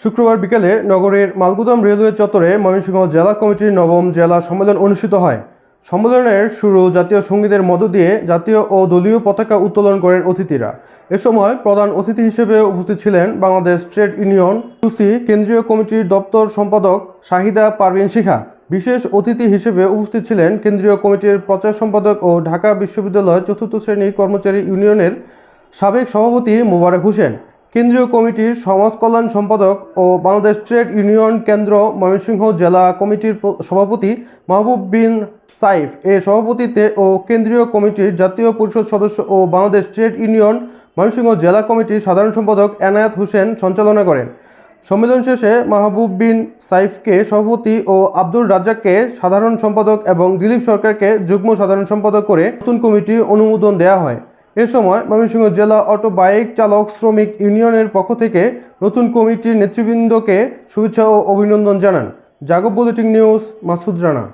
শুক্রবার বিকেলে নগরের মালগুদাম রেলওয়ে চত্বরে ময়মনসিংহ জেলা কমিটির নবম জেলা সম্মেলন অনুষ্ঠিত হয়। সম্মেলনের শুরু জাতীয় সঙ্গীতের মধ্য দিয়ে জাতীয় ও দলীয় পতাকা উত্তোলন করেন অতিথিরা। এ সময় প্রধান অতিথি হিসেবে উপস্থিত ছিলেন বাংলাদেশ ট্রেড ইউনিয়ন টুসি কেন্দ্রীয় কমিটির দপ্তর সম্পাদক শাহিদা পারভিন শিখা। বিশেষ অতিথি হিসেবে উপস্থিত ছিলেন কেন্দ্রীয় কমিটির প্রচার সম্পাদক ও ঢাকা বিশ্ববিদ্যালয় চতুর্থ শ্রেণি কর্মচারী ইউনিয়নের সাবেক সভাপতি মোবারক হোসেন। কেন্দ্রীয় কমিটির সমাজ কল্যাণ সম্পাদক ও বাংলাদেশ ট্রেড ইউনিয়ন কেন্দ্র ময়মনসিংহ জেলা কমিটির সভাপতি মাহবুব বিন সাইফ। এ সভাপতিত্বে ও কেন্দ্রীয় কমিটির জাতীয় পরিষদ সদস্য ও বাংলাদেশ ট্রেড ইউনিয়ন ময়মনসিংহ জেলা কমিটির সাধারণ সম্পাদক এনায়েত হোসেন সঞ্চালনা করেন। সম্মেলন শেষে মাহবুব বিন সাইফকে সভাপতি ও আব্দুল রাজ্জাককে সাধারণ সম্পাদক এবং দিলীপ সরকারকে যুগ্ম সাধারণ সম্পাদক করে নতুন কমিটি অনুমোদন দেওয়া হয়। এ সময় ময়মনসিংহ জেলা অটো বাইক চালক শ্রমিক ইউনিয়নের পক্ষ থেকে নতুন কমিটির নেতৃবৃন্দকে শুভেচ্ছা ও অভিনন্দন জানান। জাগব বুলেটিন নিউজ মাসুদ রানা।